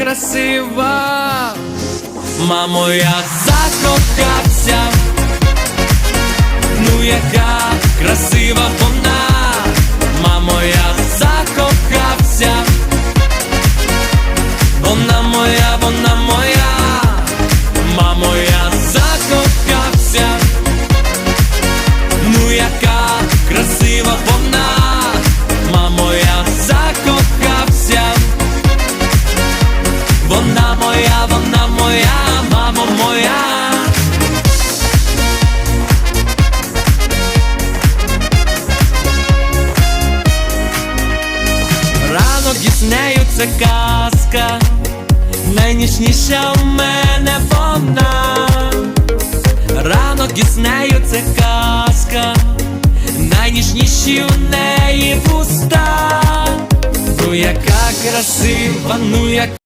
красива. Мамо, я закохався. Нею це казка, найніжніша в мене вона. Ранок із нею це казка, найніжніші у неї вуста. Ну яка красива, ну яка